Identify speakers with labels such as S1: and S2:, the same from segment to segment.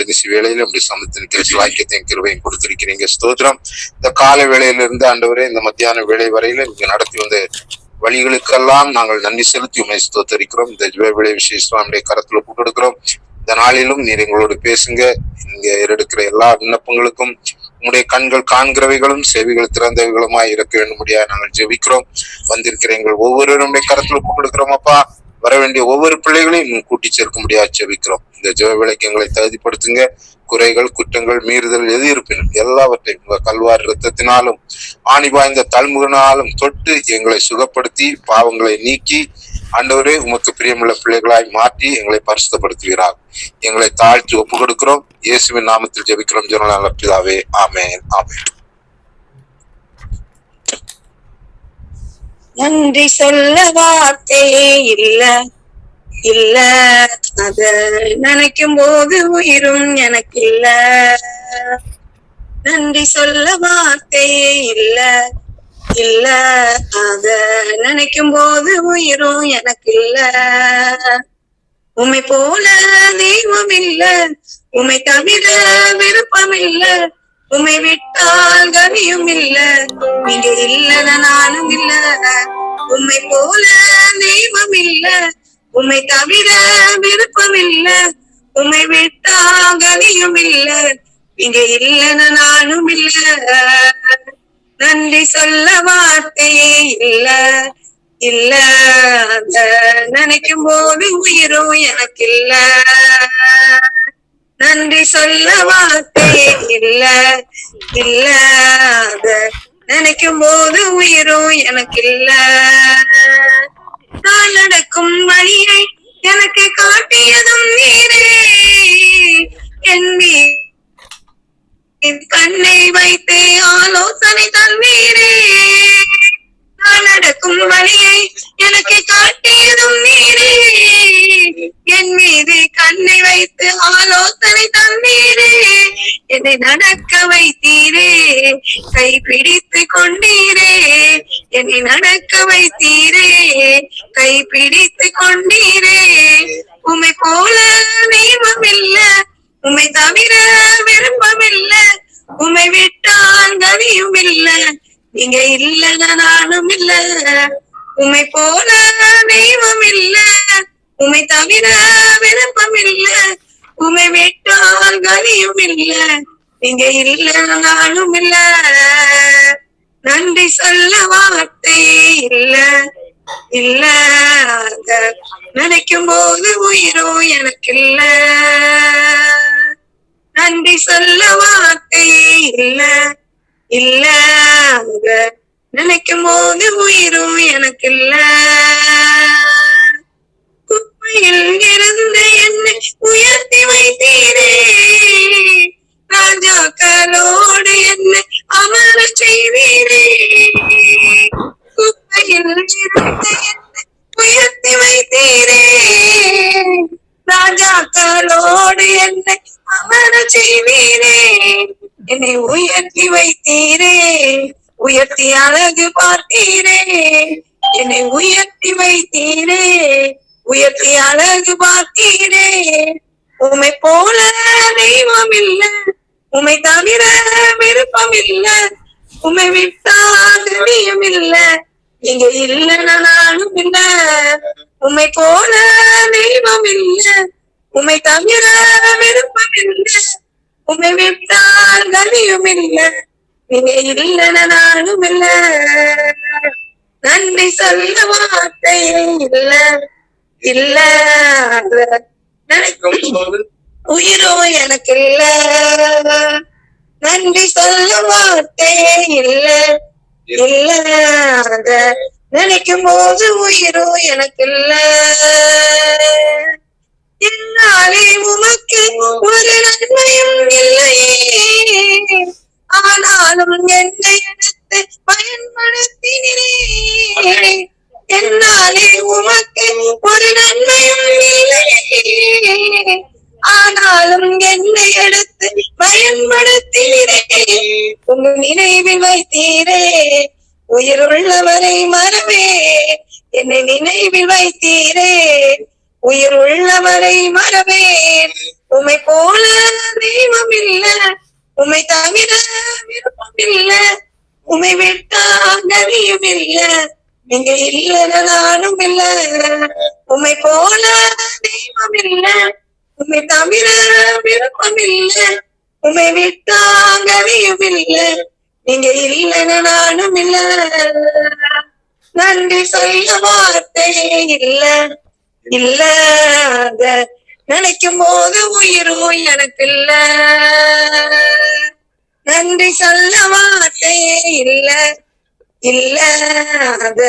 S1: நடுநிசி வேலையில அப்படி சமத்தின் கிருஷ்ண வாக்கியத்தையும் கிருவையும் கொடுத்திருக்கிறீங்க. ஸ்தோத்திரம். இந்த காலை வேலையிலிருந்து ஆண்டவரே இந்த மத்தியான வேலை வரையில நீங்க நடத்தி வந்த வழிகளுக்கெல்லாம் நாங்கள் நன்றி செலுத்தி உண்மை ஸ்தோத்தரிக்கிறோம். இந்த ஜீவ விளை விசேஷம் கரத்துல கொடுக்கிறோம். இந்த நாளிலும் நீர் எங்களோடு பேசுங்க. இங்க எடுக்கிற எல்லா விண்ணப்பங்களுக்கும் உங்களுடைய கண்கள் காண்கிறவைகளும் செவிகள் திறந்தவைகளுமாய் இருக்க வேண்டும்படியா நாங்கள் ஜெபிக்கிறோம். வந்திருக்கிற எங்கள் ஒவ்வொருவருடைய கரத்துல கொடுக்கிறோம் அப்பா. வர வேண்டிய ஒவ்வொரு பிள்ளைகளையும் நீங்க கூட்டி சேர்க்க முடியாது ஜெபிக்கிறோம் இந்த ஜெய விளக்கங்களை எங்களை தகுதிப்படுத்துங்க. குறைகள் குற்றங்கள் மீறுதல் எது இருப்பினும் எல்லாவற்றையும் உங்க கல்வார் ரத்தத்தினாலும் ஆணி பாய்ந்த தல்முகனாலும் தொட்டு எங்களை சுகப்படுத்தி பாவங்களை நீக்கி ஆண்டவரே உமக்கு பிரியமுள்ள பிள்ளைகளாய் மாற்றி எங்களை பரிசுத்தப்படுத்துகிறார் எங்களை தாழ்த்தி ஒப்பு கொடுக்கிறோம் இயேசுவின் நாமத்தில் ஜெபிக்கிறோம். ஜனநாள பிதாவே ஆமேன். ஆமேன்.
S2: நன்றி சொல்ல வார்த்தையே இல்ல இல்ல. அத நினைக்கும் போது உயிரும் எனக்கு இல்ல நன்றி சொல்ல வார்த்தையே இல்ல இல்ல. அத நினைக்கும் போது உயிரும் எனக்கு இல்ல உமை போல தெய்வம் இல்ல உமை தவிர விருப்பம் இல்லை. உமை விட்டால் கவியும் இல்ல நீங்க இல்ல நானும் இல்ல. உம்மை போல தெய்வம் இல்ல உம்மை தவிர விருப்பம் இல்ல. உம்மை விட்டா கனியும் இல்ல இங்க இல்ல நானும் இல்ல. நன்றி சொல்ல வார்த்தையே இல்ல இல்ல நினைக்கும் போது உயிரும் எனக்கு இல்ல நன்றி சொல்ல வார்த்தை இல்ல இல்ல. நினைக்கும் போது உயிரும் எனக்கு இல்ல நான் நடக்கும் வழியை எனக்கு காட்டியதும் நீரே. என் கண்ணை வைத்தே ஆலோசனை தந்தீரே. நான் நடக்கும் வழியை எனக்கு காட்டி கண்ணை வைத்து ஆலோசனை தந்தீரே. என்னை நடக்க வைத்தீரே. கை பிடித்து கொண்டீரே. என்னை நடக்க வைத்தீரே. கை பிடித்து கொண்டீரே. உமை போல தெய்வம் இல்ல உமை தவிர விருப்பம் இல்ல உமை விட்டால் கனியும் இல்ல நீங்க இல்ல நானும் இல்ல. உமை போல தெய்வம் இல்ல உமை தவிர விருப்பம் இல்ல உமை விட்டால் கனியும் இல்ல நீங்க இல்ல நானும் இல்ல. நன்றி சொல்ல வார்த்தை இல்ல. இல்ல நினைக்கும் போது உயிரும் எனக்கு இல்ல நன்றி சொல்ல வார்த்தை இல்ல. இல்ல நினைக்கும் போது உயிரும் எனக்கு இல்லை குப்பையில் இருந்து என்னை உயர்த்தி வைத்தீரே. ராஜாக்களோடு என்னை அமர செய்வீரே குப்பையில் இருந்து என்னை உயர்த்தி வைத்தீரே. ராஜாக்களோடு என்னை அமர செய்வீரே என்னை உயர்த்தி வைத்தீரே. உயர்த்தி அழகு பார்த்தீரே. என்னை உயர்த்தி வைத்தீரே. உயர்த்தி அழகு பார்த்தீரே உமை போல தெய்வம் இல்ல உமை தவிர விருப்பம் இல்ல உமை விட்டாலும் இல்ல இங்க இல்ல நானும் இல்ல. உமை போல தெய்வம் இல்ல உமை தவிர விருப்பம் இல்ல உமை விட்டால் கனியும் இல்ல நீங்க இல்ல நானும் இல்ல. நன்றி சொல்ல வார்த்தையே இல்ல. இல்ல நினைக்கும் போது உயிரோ எனக்கு இல்ல நன்றி சொல்ல வார்த்தையே இல்ல. இல்ல அத நினைக்கும் போது உயிரோ எனக்கு இல்ல என்னாலே உமக்கு ஒரு நன்மையும் இல்லையே. ஆனாலும் என்னை எடுத்து பயன்படுத்தினே என்னாலே உமக்கு ஒரு நன்மையும் இல்லையே ஆனாலும் என்னை எடுத்து பயன்படுத்தீரே உங்க நினைவில் வைத்தீரே. உயிருள்ளவரை மறவே என்னை நினைவில் வைத்தீரே. உயிர் உள்ளவரை மறவேன் உமை போல தெய்வம் இல்ல உமை தவிர விருப்பம் இல்ல உமை விட்டா நதியும் இல்லை நீங்க இல்ல நானும் இல்ல. உண்மை போல தெய்வம் இல்ல. உண்மை தவிர விருப்பம் இல்ல. உமை விட்டாங்கவியும் இல்ல. நீங்க இல்லைன்னு நானும் இல்ல. நன்றி சொல்ல வார்த்தையே இல்ல. இல்லாத நினைக்கும் போது உயிரும் எனக்கு இல்ல. நன்றி சொல்ல வார்த்தையே இல்ல. இல்ல அத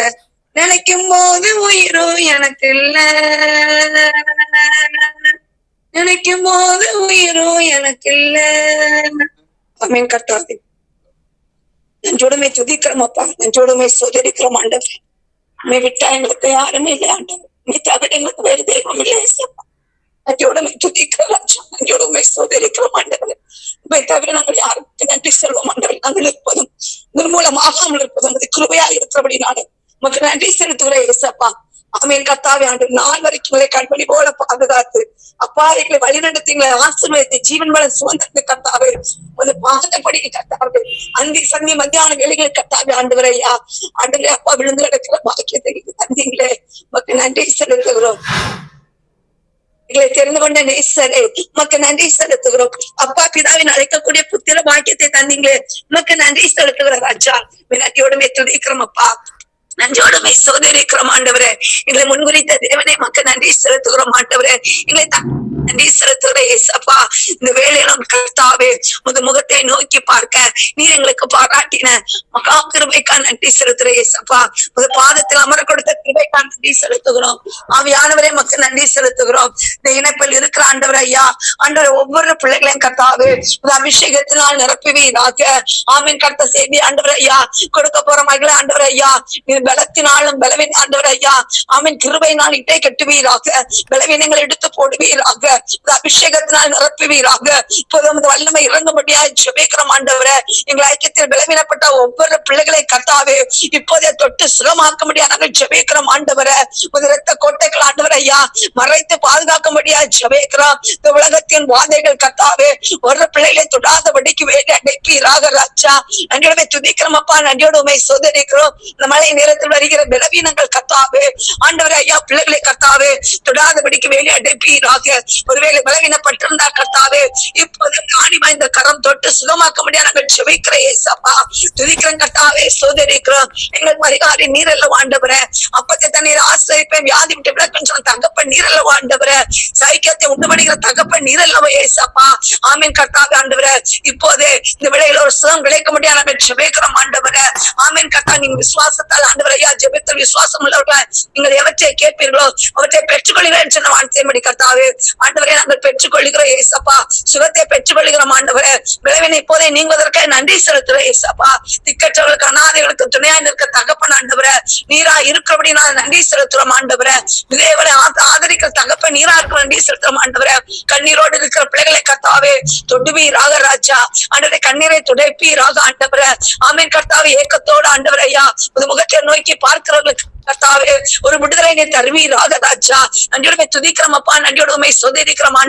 S2: நினைக்கும் போது உயிரும் எனக்கு இல்ல நினைக்கும் போது உயிரும் எனக்கு இல்ல அமீன் கர்த்தாவே. நெஞ்சோடுமே துதிக்கிறோம் அப்பா. நெஞ்சோடுமே சுதரிக்கிறோம் ஆண்டவர். நீ விட்டா எங்களுக்கு யாருமே இல்லை ஆண்டவர். நீ தவிர எங்களுக்கு வேறு தெய்வம் இல்லை ஏசப்பா. நெஞ்சோடுமே துதிக்கிறோம் ராஜா நெஞ்சோடுமே சுதரிக்கிறோம் ஆண்டவர். உண்மை தவிர நாங்கள் யாருக்கு நன்றி செல்வோம் ஆண்டவர் நாங்கள் இருப்பதும் உங்கள் மூலமாகாமல் இருப்பதும் அது கிருபையா இருக்கிறபடி நாடு உமக்கு நன்றி செலுத்துகிற ஏசப்பா ஆமீன். கத்தாவே ஆண்டு நாள் வரைக்கும் உங்களை கண்மணி போல பாதுகாத்து அப்பா எங்களை வழிநடத்திங்களை ஆசீர்வதித்து ஜீவன் வள சுதந்திரத்தை கத்தாவே. வந்து பாதப்படி கத்தாவே. அந்தி சந்தி மத்தியான வேலைகள் கத்தாவே ஆண்டு ஐயா. ஆண்டு அப்பா விழுந்து கிடக்கிற பாக்கியத்தை தந்தீங்களே. உமக்கு நன்றி செலுத்துகிறோம். எங்களை தெரிந்து கொண்ட நேசரே உமக்கு நன்றி செலுத்துகிறோம் அப்பா பிதாவின் அழைக்கக்கூடிய புத்திர பாக்கியத்தை தந்தீங்களே உமக்கு நன்றி செலுத்துகிற ராஜா வினத்தியோடுமே துதிக்கிறோம் அப்பா நஞ்சோடுமை சோதரிக்கிறோம் ஆண்டவரே. எங்களை முன்குறித்த தேவனை மக்கள் நன்றி செலுத்துகிறோம் ஆண்டவரே. எங்களை நன்றி செலுத்துகிற இயேசப்பா. இந்த வேலையிலும் கர்த்தாவே உங்க முகத்தை நோக்கி பார்க்க நீர் எங்களுக்கு பாராட்டின மகா கிருபைக்கா நன்றி செலுத்துகிற இயேசப்பா. உங்க பாதத்தில் அமர கொடுத்த கிருபைக்கா நன்றி செலுத்துகிறோம். ஆவியானவரே மக்கள் நன்றி செலுத்துகிறோம். இந்த இணைப்பில் இருக்கிற ஆண்டவர் ஐயா ஆண்டவர் ஒவ்வொரு பிள்ளைகளையும் கர்த்தாவே உங்க அபிஷேகத்தினால் நிரப்புவீராக. ஆமீன் கர்த்த செய்தி ஆண்டவர் ஐயா. கொடுக்க போற மகளை ஆண்டவர் ஐயா. நீர் பலத்தினாலும் பலவீன ஆண்டவர் ஐயா. ஆமீன். கிருபையினால் இட்டை கட்டுவீராக. பலவீனங்களை எடுத்து போடுவீராக. அபிஷேகத்தினால் நிரப்புவீராக. இப்போது உமது வல்லமை இறங்கும்படியா ஜெபிக்கிறோம் ஆண்டவரே. எங்கள் ஐக்கியத்தில் பலவீனப்பட்ட ஒவ்வொரு பிள்ளைகளை கத்தாவே இப்போதே தொட்டு சுகமாக்கும்படியா நாங்கள் ஜெபிக்கிறோம் ஆண்டவரே. உமது இரத்த கோட்டைகள் ஆண்டவர் ஐயா மறைத்து பாதுகாக்க முடியா ஜெபிக்கிறோம். இந்த உலகத்தின் வாதைகள் கத்தாவே ஒரு பிள்ளைகளை தொடாதபடிக்கு வேண்டி அடைப்பீராக ராஜா. நன்றியோட துதிக்கிறோம் அப்பா. நன்றியோடு உண்மை சோதரிக்கிறோம். இந்த மழை நேரத்தில் வருகிற பலவீனங்கள் கத்தாவே. ஆண்டவர் ஐயா பிள்ளைகளை கத்தாவே. தொடாதபடிக்கு வேலை அடைப்பீராக. ஒருவேளை பலவீனப்பட்டிருந்தா கத்தாவே. இப்போது ஆணிமா இந்த கரம் தொட்டு சுகமாக்க முடியாது நாங்கள் செபிக்கிற ஏசப்பா. துதிக்கிறோம் கத்தாவே சோதரிக்கிறோம் எங்களுக்கு மரிகாரி நீரல்ல ஆண்டவரே. அப்பத்தை தண்ணீர் ஆசிரியப்பேன் வியாதி விட்டு விளக்கம் சொன்ன தகப்பன் நீரல்ல ஆண்டவரே. சைக்கியத்தை உண்டு பண்ணுகிற தகப்பன் நீரல்லவோ ஏசப்பா. ஆமீன் கர்த்தாவே ஆண்டவர. இப்போதே இந்த விலையில ஒரு சுகம் கிடைக்க முடியாது நாங்கள் ஜெபிக்கிறோம் ஆண்டவர. ஆமீன் கர்த்தா நீங்க விசுவாசத்தால் ஆண்டு ஐயா ஜெபித்த விசுவாசம் உள்ளவர்களா நீங்கள் எவற்றை கேட்பீர்களோ அவற்றை பெற்றுக்கொள்கிறேன் சொன்ன வார்த்தையின்படி கர்த்தாவே. ஆண்டவரே நாங்கள் பெற்றுக்கொள்கிறோம் ஏசப்பா. சுகத்தை பெற்றுக்கொள்கிறோம் ஆண்டவரே. விளைவினை இப்போதே நீங்குவதற்காக நன்றி செலுத்துறோம் ஏசப்பா. திக்கற்றவர்களுக்கு அனாதைகளுக்கு துணையா நிற்க தகப்பன் ஆண்டவர. நீரா இருக்கிறபடி நான் நன்றி செலுத்துறோம் ஆண்டவர. இதேவரை ஆதரிக்கிற தகப்பன் நீரா இருக்கிற நன்றி செலுத்துறோம் ஆண்டவர. கண்ணீரோடு இருக்கிற பிள்ளைகளை கத்தாவே தொடுவீராக ராஜா. ஆண்டவரை கண்ணீரை துடைப்பீராக ஆண்டவர. ஆமீன் கர்த்தாவே. ஏக்கத்தோடு ஆண்டவரே ஐயா. முகத்தை நோக்கி பார்க்கிறவர்களுக்கு கர்த்தாவே ஒரு விடுதலை நீ தருவீராக ராஜா நன்றியோட துதிக்கிறோம் அப்பா நன்றியோட உண்மை சொதிக்கிறோம்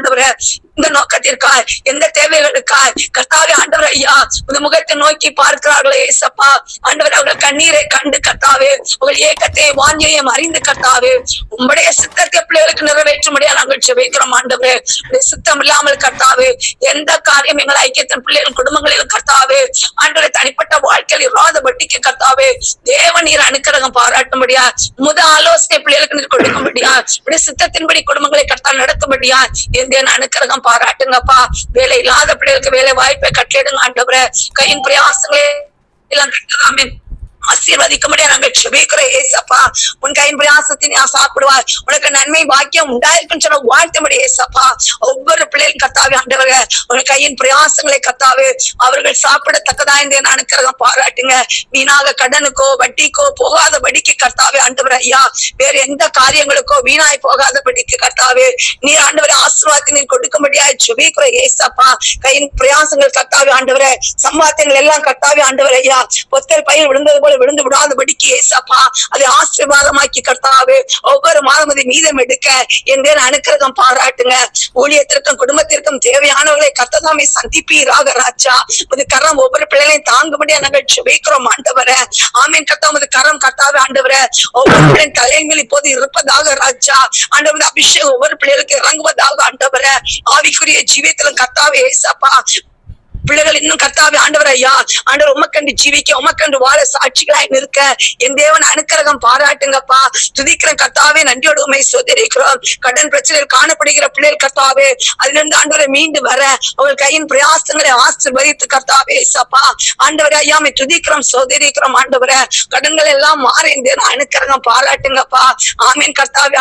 S2: இந்த நோக்கத்திற்காய் எந்த தேவைகளுக்காய் கர்த்தாவே ஆண்டவர் ஐயா உங்க முகத்தை நோக்கி பார்க்கிறார்களே ஏசப்பா. ஆண்டவர் அவர்கள் கண்ணீரை கண்டு கர்த்தாவே உங்கள் ஏக்கத்தை வாஞ்சியம் அறிந்து கர்த்தாவே உங்களுடைய சித்தத்தை பிள்ளைகளுக்கு நிறைவேற்றும்படியா நாங்கள் செபிக்கிறோம் ஆண்டவரே. உங்களுடைய சித்தம் இல்லாமல் கர்த்தாவே எந்த காரியம் எங்கள் ஐக்கியத்தின் பிள்ளைகள் குடும்பங்களிலும் கர்த்தாவே ஆண்டவரை தனிப்பட்ட வாழ்க்கையில் இராத வட்டிக்கு கர்த்தாவே தேவ நீர் அனுக்கிரகம் பாராட்டும்படியா முத ஆலோசனை பிள்ளைகளுக்கு நீர் கொடுக்கும்படியா இப்படி சித்தத்தின்படி குடும்பங்களை கட்டால் நடத்தும்படியா எந்த அனுக்கிரகம் பாராட்டுங்கப்பா. வேலை இல்லாத பிள்ளைகளுக்கு வேலை வாய்ப்பை கட்டிடுங்க ஆண்டவரை. கையின் பிரயாசங்களே எல்லாம் கட்டதாமே ஆசீர்வதிக்கும்படியா நாங்கள் செபிக்கிறோம் ஏசப்பா. உன் கையின் பிரயாசத்தை நீ சாப்பிடுவார் உனக்கு நன்மை பாக்கியம் உண்டாயிருக்கும் சொல்ல வாழ்த்தும்படி ஏசப்பா. ஒவ்வொரு பிள்ளைகளும் கத்தாவே ஆண்டவர்கள் உங்கள் கையின் பிரயாசங்களை கத்தாவே அவர்கள் சாப்பிடத்தக்கதா இந்த அனுக்கிரகம் பாராட்டுங்க. வீணாக கடனுக்கோ வட்டிக்கோ போகாத படிக்கு கர்த்தாவே ஆண்டவர் ஐயா. வேற எந்த காரியங்களுக்கோ வீணாய் போகாத படிக்கு கர்த்தாவே நீ ஆண்டவரை ஆசீர்வாதத்தை நீர் கொடுக்கும்படியா செபிக்கிற ஏசப்பா. கையின் பிரயாசங்கள் கர்த்தாவே ஆண்டவரை. சம்பாத்தியங்கள் எல்லாம் கர்த்தாவே ஆண்டவர் ஐயா. பொத்தல் பயிர் விழுந்தது போல விழுந்து விழுந்து விடாதபடிக்கு ஏசப்பா அதை ஆசீர்வாதமாக்கி கர்த்தாவே ஒவ்வொரு மாதம் அதை மீதம் எடுக்க. என் பேர் அனுக்கிரகம் பாராட்டுங்க. ஊழியத்திற்கும் குடும்பத்திற்கும் தேவையானவர்களை கர்த்ததாமே சந்திப்பீராக ராஜா. உது கரம் ஒவ்வொரு பிள்ளைகளையும் தாங்கும்படியா நாங்கள் சுவைக்கிறோம் ஆண்டவர. ஆமீன் கர்த்தா உமது கரம் கர்த்தாவே ஆண்டவர. ஒவ்வொரு பிள்ளையின் தலைமையில் இப்போது இருப்பதாக ராஜா. ஆண்டவர் அபிஷேகம் ஒவ்வொரு பிள்ளைகளுக்கு இறங்குவதாக ஆண்டவர. ஆவிக்குரிய ஜீவியத்திலும் கர்த்தாவே ஏசப்பா. பிள்ளைகள் இன்னும் கத்தாவே ஆண்டவர் ஐயா ஆண்டவர் உமக்கண்டு ஜீவிக்க உமக்கண்டு வாழ சாட்சிகளாய் நிற்க. என் தேவன் அனுக்கிரகம் பாராட்டுங்கப்பா. துதிக்கிற கர்த்தாவே நன்றியோடு உண்மை சோதரிக்கிறோம். கடன் பிரச்சனையில் காணப்படுகிற பிள்ளைகள் கத்தாவே அதிலிருந்து ஆண்டவரை மீண்டு வர. அவள் கையின் பிரயாசங்களை ஆசிர்வதித்து கர்த்தாவே சப்பா ஆண்டவரே ஐயாமை துதிக்கிறோம் சோதரிக்கிறோம் ஆண்டவரை. கடன்கள் எல்லாம் மாறி என் தேவன் அனுக்கிரகம் பாராட்டுங்கப்பா. ஆமீன் கர்த்தாவே